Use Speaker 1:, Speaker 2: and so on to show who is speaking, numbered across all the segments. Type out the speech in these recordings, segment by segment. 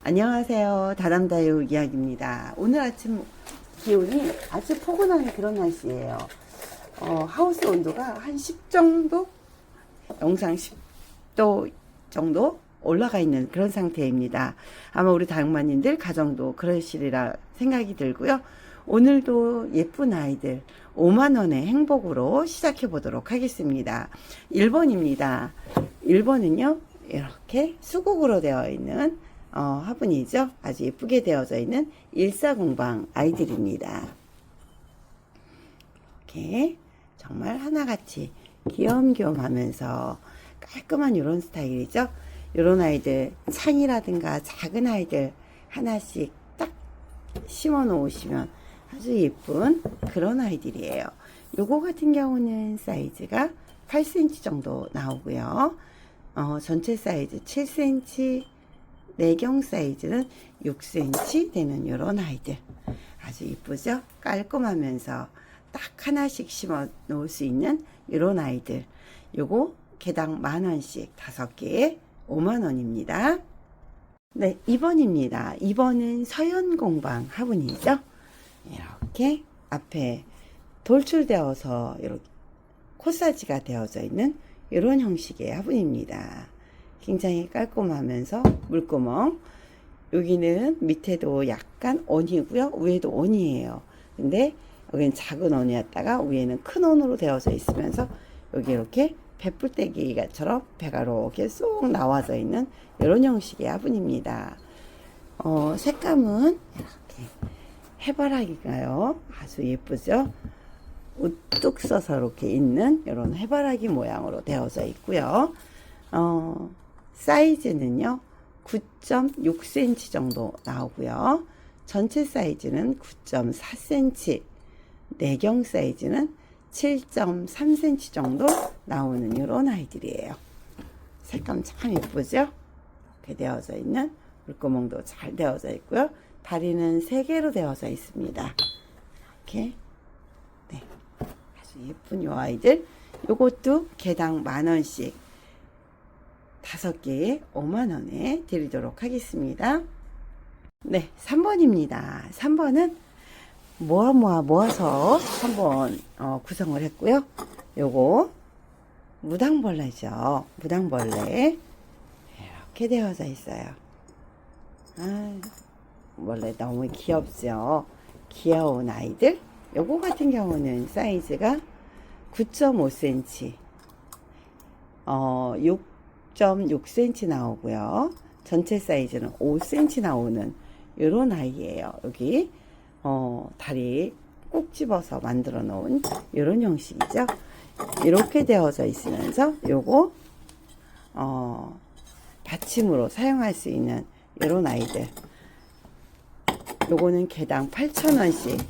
Speaker 1: 안녕하세요. 다담다요 이야기입니다. 오늘 아침 기온이 아주 포근한 그런 날씨예요. 어, 하우스 온도가 한 10 정도? 영상 10도 정도 올라가 있는 그런 상태입니다. 아마 우리 다육마님들 가정도 그러시리라 생각이 들고요. 오늘도 예쁜 아이들 5만원의 행복으로 시작해 보도록 하겠습니다. 1번입니다. 1번은요, 이렇게 수국으로 되어 있는 어, 화분이죠. 아주 예쁘게 되어져 있는 일사공방 아이들입니다. 이렇게 정말 하나같이 귀염귀염 하면서 깔끔한 이런 스타일이죠. 이런 아이들, 창이라든가 작은 아이들 하나씩 딱 심어 놓으시면 아주 예쁜 그런 아이들이에요. 요거 같은 경우는 사이즈가 8cm 정도 나오고요. 어, 전체 사이즈 7cm, 내경 사이즈는 6cm 되는 이런 아이들. 아주 이쁘죠? 깔끔하면서 딱 하나씩 심어 놓을 수 있는 이런 아이들. 요거 개당 만 원씩 다섯 개에 5만 원입니다. 네, 2번입니다. 2번은 서현공방 화분이죠. 이렇게 앞에 돌출되어서 이렇게 코사지가 되어져 있는 이런 형식의 화분입니다. 굉장히 깔끔하면서 물구멍. 여기는 밑에도 약간 원이고요. 위에도 원이에요. 근데 여기는 작은 원이었다가 위에는 큰 원으로 되어져 있으면서 여기 이렇게 배뿔떼기가처럼 배가 이렇게 쏙 나와져 있는 이런 형식의 화분입니다. 어, 색감은 이렇게 해바라기가요. 아주 예쁘죠? 우뚝 써서 이렇게 있는 이런 해바라기 모양으로 되어져 있고요. 어, 사이즈는요, 9.6cm 정도 나오고요. 전체 사이즈는 9.4cm, 내경 사이즈는 7.3cm 정도 나오는 이런 아이들이에요. 색감 참 예쁘죠? 이렇게 되어져 있는 물구멍도 잘 되어져 있고요. 다리는 3개로 되어져 있습니다. 이렇게 네, 아주 예쁜 이 아이들 요것도 개당 만원씩 다섯 개에 5만 원에 드리도록 하겠습니다. 네, 3번입니다. 3번은 모아 모아 모아서 한번 어, 구성을 했고요. 요거 무당벌레죠. 무당벌레 이렇게 되어져 있어요. 아, 원래 너무 귀엽죠. 귀여운 아이들. 요거 같은 경우는 사이즈가 9.5cm, 어, 6.6cm 나오고요. 전체 사이즈는 5cm 나오는 이런 아이예요. 여기 어, 다리 꼭 집어서 만들어 놓은 이런 형식이죠. 이렇게 되어져 있으면서 요거 어, 받침으로 사용할 수 있는 이런 아이들. 요거는 개당 8,000원씩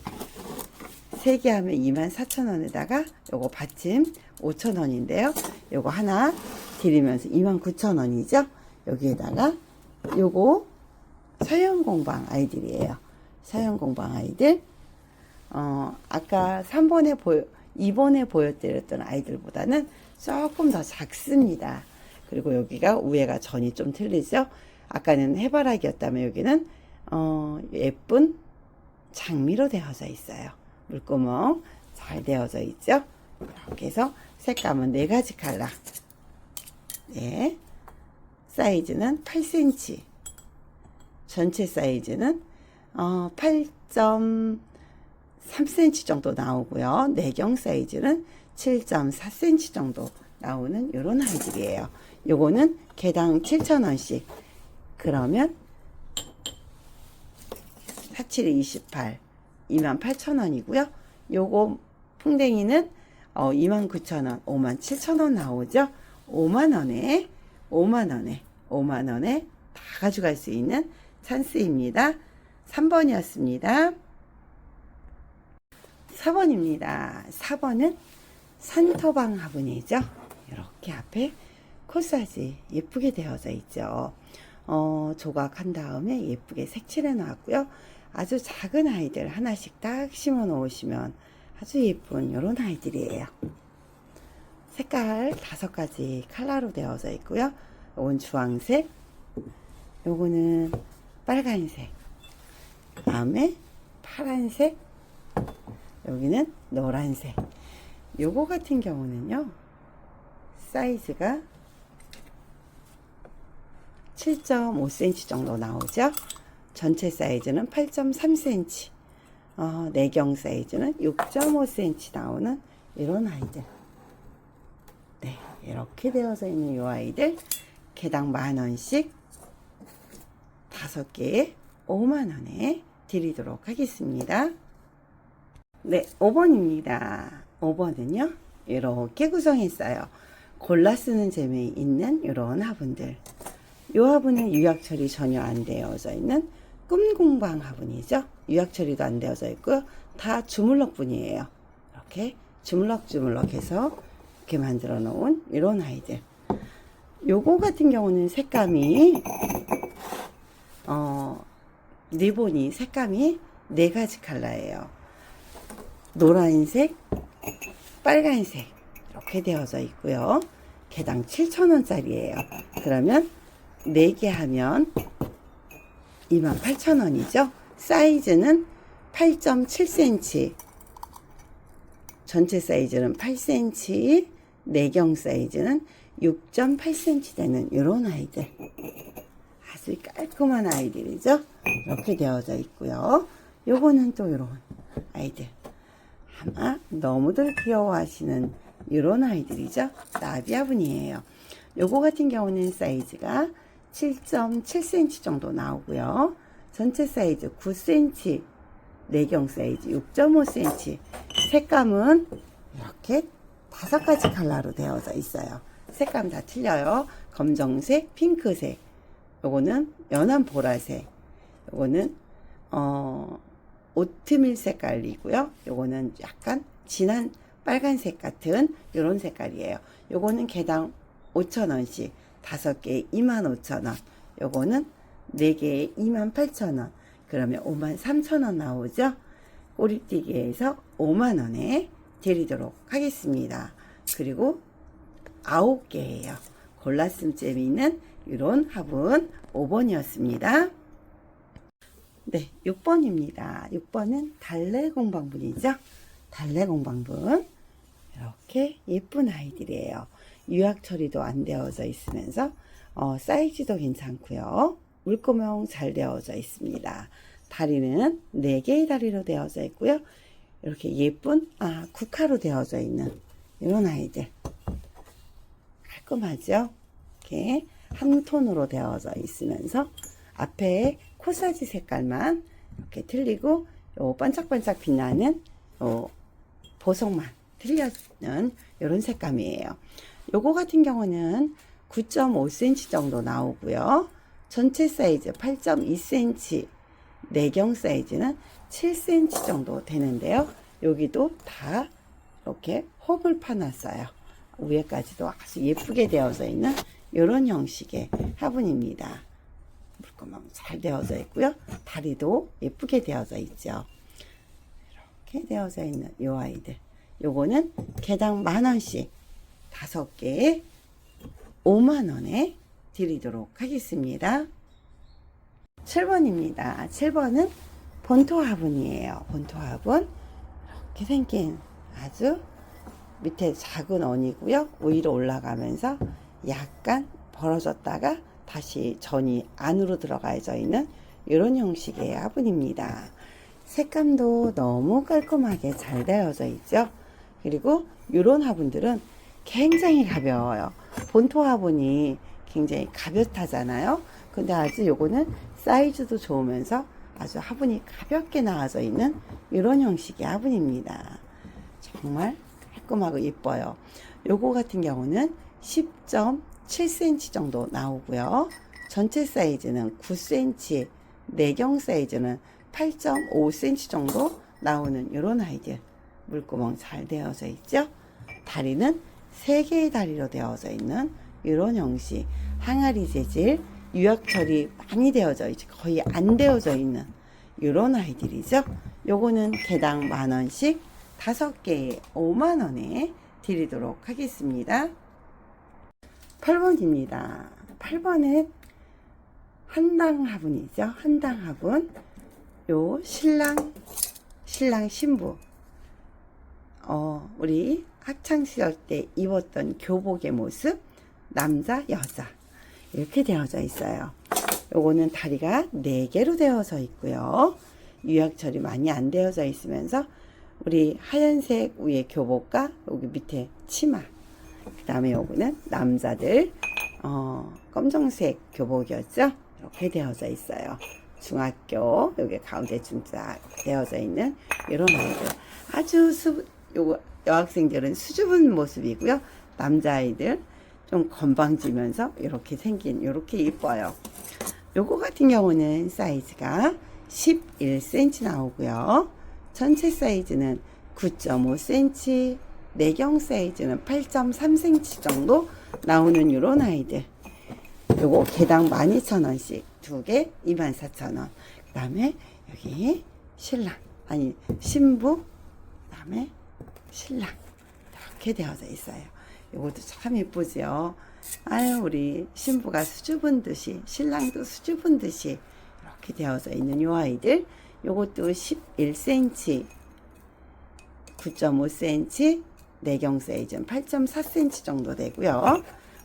Speaker 1: 3개 하면 24,000원에다가 요거 받침 5,000원인데요. 요거 하나 드리면서 29,000원이죠. 여기에다가 요거 서현공방 아이들이에요. 서현공방 아이들. 어, 아까 3번에 보여, 2번에 보여드렸던 아이들보다는 조금 더 작습니다. 그리고 여기가 위에가 전이 좀 틀리죠. 아까는 해바라기였다면 여기는 어, 예쁜 장미로 되어져 있어요. 물구멍 잘 되어져 있죠. 이렇게 해서 색감은 네 가지 컬러. 네. 사이즈는 8cm. 전체 사이즈는 어, 8.3cm 정도 나오고요. 내경 사이즈는 7.4cm 정도 나오는 이런 아이들이에요. 요거는 개당 7,000원씩. 그러면 47이 28, 28,000원이고요. 요거 풍뎅이는 어, 29,000원, 57,000원 나오죠. 5만원에, 5만원에, 5만원에 다 가져갈 수 있는 찬스입니다. 3번이었습니다. 4번입니다. 4번은 산토방 화분이죠. 이렇게 앞에 코사지 예쁘게 되어져 있죠. 어, 조각한 다음에 예쁘게 색칠해 놨고요. 아주 작은 아이들 하나씩 딱 심어 놓으시면 아주 예쁜 이런 아이들이에요. 색깔 다섯 가지 컬러로 되어져 있고요. 요건 주황색, 요거는 빨간색, 다음에 파란색, 여기는 노란색. 요거 같은 경우는요, 사이즈가 7.5cm 정도 나오죠. 전체 사이즈는 8.3cm. 어, 내경 사이즈는 6.5cm 나오는 이런 아이들. 네, 이렇게 되어져 있는 이 아이들 개당 만 원씩 다섯 개에 5만 원에 드리도록 하겠습니다. 네, 5번입니다. 5번은요, 이렇게 구성했어요. 골라 쓰는 재미 있는 이런 화분들. 이 화분은 유약 처리 전혀 안 되어져 있는 꿈공방 화분이죠. 유약 처리도 안 되어져 있고요. 다 주물럭 분이에요. 이렇게 주물럭주물럭 해서 이렇게 만들어 놓은 이런 아이들. 요거 같은 경우는 색감이 어 리본이 색감이 네 가지 컬러예요. 노란색, 빨간색 이렇게 되어져 있고요. 개당 7,000원짜리예요. 그러면 4개 하면 28,000원이죠. 사이즈는 8.7cm. 전체 사이즈는 8cm. 내경 사이즈는 6.8cm 되는 이런 아이들. 아주 깔끔한 아이들이죠. 이렇게 되어져 있고요. 요거는 또 이런 아이들. 아마 너무들 귀여워하시는 이런 아이들이죠. 나비아분이에요. 요거 같은 경우는 사이즈가 7.7cm 정도 나오고요. 전체 사이즈 9cm, 내경 사이즈 6.5cm. 색감은 이렇게 다섯 가지 컬러로 되어져 있어요. 색감 다 틀려요. 검정색, 핑크색. 요거는 연한 보라색. 요거는 어 오트밀 색깔이고요. 요거는 약간 진한 빨간색 같은 이런 색깔이에요. 요거는 개당 5,000원씩 다섯 개에 25,000원. 요거는 네 개에 28,000원. 그러면 53,000원 나오죠? 꼬리띠기에서 5만원에 드리도록 하겠습니다. 그리고 9개예요. 골랐음 재미있는 이런 화분 5번이었습니다. 네, 6번입니다. 6번은 달래 공방분이죠. 달래 공방분. 이렇게 예쁜 아이들이에요. 유약 처리도 안 되어져 있으면서 어, 사이즈도 괜찮고요. 물구멍 잘 되어져 있습니다. 다리는 4개의 다리로 되어져 있고요. 이렇게 예쁜 아 국화로 되어져 있는 이런 아이들 깔끔하죠? 이렇게 한 톤으로 되어져 있으면서 앞에 코사지 색깔만 이렇게 틀리고 요 반짝반짝 빛나는 요 보석만 틀려는 이런 색감이에요. 요거 같은 경우는 9.5cm 정도 나오고요. 전체 사이즈 8.2cm, 내경 사이즈는 7cm 정도 되는데요. 여기도 다 이렇게 홉을 파놨어요. 위에까지도 아주 예쁘게 되어져 있는 이런 형식의 화분입니다. 물구멍 잘 되어져 있고요. 다리도 예쁘게 되어져 있죠. 이렇게 되어져 있는 이 아이들. 요거는 개당 만 원씩 다섯 개에 5만 원에 드리도록 하겠습니다. 7번입니다. 7번은 본토 화분이에요. 본토 화분. 이렇게 생긴 아주 밑에 작은 원이고요. 위로 올라가면서 약간 벌어졌다가 다시 전이 안으로 들어가져 있는 이런 형식의 화분입니다. 색감도 너무 깔끔하게 잘 되어져 있죠. 그리고 이런 화분들은 굉장히 가벼워요. 본토 화분이 굉장히 가볍다잖아요. 근데 아주 요거는 사이즈도 좋으면서 아주 화분이 가볍게 나와져 있는 이런 형식의 화분입니다. 정말 깔끔하고 예뻐요. 요거 같은 경우는 10.7cm 정도 나오고요. 전체 사이즈는 9cm, 내경 사이즈는 8.5cm 정도 나오는 이런 아이들. 물구멍 잘 되어져 있죠? 다리는 3개의 다리로 되어져 있는 이런 형식. 항아리 재질, 유약 처리 많이 되어져 있지 거의 안 되어져 있는 이런 아이들이죠. 요거는 개당 만 원씩 다섯 개에 5만 원에 드리도록 하겠습니다. 8번입니다. 8번은 한당 화분이죠. 한당 화분. 요 신랑 신랑 신부 어 우리 학창 시절 때 입었던 교복의 모습 남자 여자 이렇게 되어져 있어요. 요거는 다리가 4개로 되어져 있고요. 유약철이 많이 안 되어져 있으면서 우리 하얀색 위에 교복과 여기 밑에 치마 그 다음에 요거는 남자들 어, 검정색 교복이었죠. 이렇게 되어져 있어요. 중학교 여기 가운데 중자 되어져 있는 이런 아이들 아주 수 요거 여학생들은 수줍은 모습이고요. 남자아이들 좀 건방지면서 이렇게 생긴 이렇게 이뻐요. 요거 같은 경우는 사이즈가 11cm 나오고요. 전체 사이즈는 9.5cm, 내경 사이즈는 8.3cm 정도 나오는 요런 아이들. 요거 개당 12,000원씩 두 개 24,000원. 그 다음에 여기 신랑, 아니, 신부, 그 다음에 신랑. 이렇게 되어져 있어요. 요것도 참 예쁘죠. 아유, 우리 신부가 수줍은 듯이, 신랑도 수줍은 듯이 이렇게 되어져 있는 요 아이들. 요것도 11cm, 9.5cm, 내경 사이즈는 8.4cm 정도 되고요.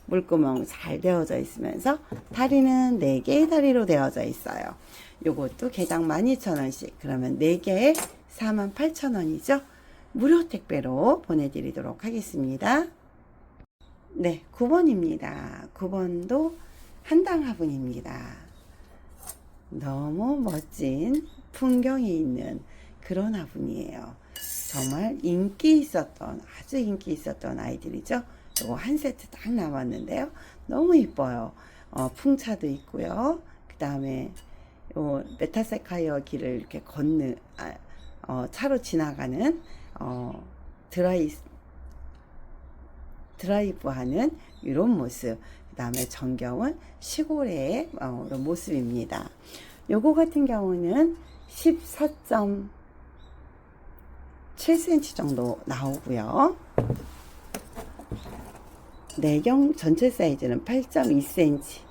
Speaker 1: 물구멍 잘 되어져 있으면서 다리는 4개의 다리로 되어져 있어요. 요것도 개당 12,000원씩 그러면 4개에 48,000원이죠. 무료 택배로 보내드리도록 하겠습니다. 네, 9번입니다. 9번도 한당 화분입니다. 너무 멋진 풍경이 있는 그런 화분이에요. 정말 인기 있었던, 아주 인기 있었던 아이들이죠. 요거 한 세트 딱 남았는데요. 너무 이뻐요. 어, 풍차도 있고요. 그 다음에 요 메타세카이어 길을 이렇게 걷는, 아, 어, 차로 지나가는, 어, 드라이, 드라이브 하는 이런 모습. 그 다음에 전경은 시골의 어, 모습입니다. 요거 같은 경우는 14.7cm 정도 나오고요. 내경 전체 사이즈는 8.2cm,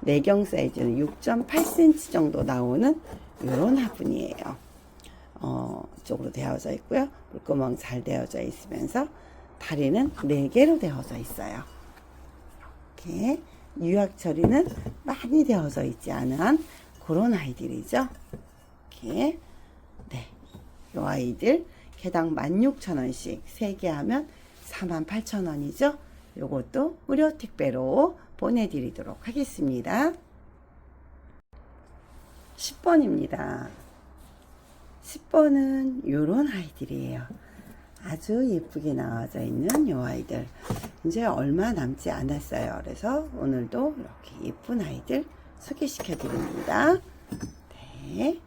Speaker 1: 내경 사이즈는 6.8cm 정도 나오는 이런 화분이에요. 어, 쪽으로 되어져 있고요. 물구멍 잘 되어져 있으면서 다리는 4개로 되어져 있어요. 이렇게 유약 처리는 많이 되어져 있지 않은 그런 아이들이죠. 이렇게 네, 이 아이들 개당 16,000원씩 3개 하면 48,000원이죠. 요것도 무료 택배로 보내드리도록 하겠습니다. 10번입니다. 10번은 요런 아이들이에요. 아주 예쁘게 나와져 있는 요 아이들. 이제 얼마 남지 않았어요. 그래서 오늘도 이렇게 예쁜 아이들 소개시켜 드립니다. 네.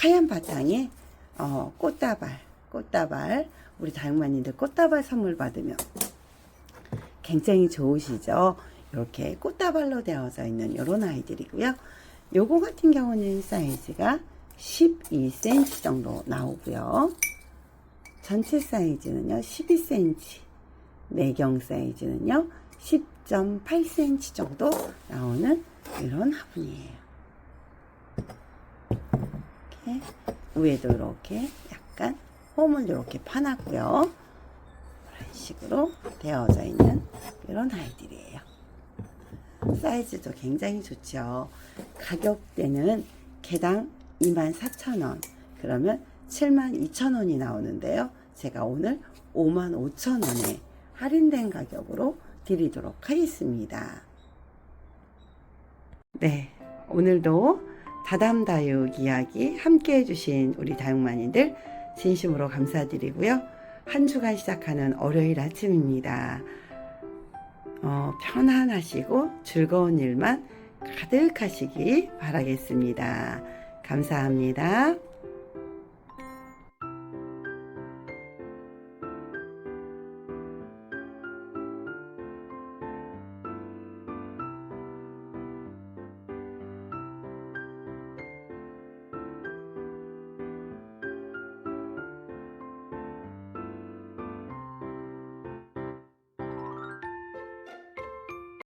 Speaker 1: 하얀 바탕에 어, 꽃다발, 꽃다발, 우리 다육마님들 꽃다발 선물 받으면 굉장히 좋으시죠? 이렇게 꽃다발로 되어져 있는 이런 아이들이고요. 요거 같은 경우는 사이즈가 12cm 정도 나오고요. 전체 사이즈는요, 12cm. 내경 사이즈는요, 10.8cm 정도 나오는 이런 화분이에요. 이렇게 위에도 이렇게 약간 홈을 이렇게 파놨고요. 이런 식으로 되어져 있는 이런 아이들이에요. 사이즈도 굉장히 좋죠. 가격대는 개당 24,000원. 그러면 72,000원이 나오는데요. 제가 오늘 55,000원에 할인된 가격으로 드리도록 하겠습니다. 네, 오늘도 다담다육 이야기 함께 해주신 우리 다육마니들 진심으로 감사드리고요. 한 주간 시작하는 월요일 아침입니다. 어, 편안하시고 즐거운 일만 가득하시기 바라겠습니다. 감사합니다.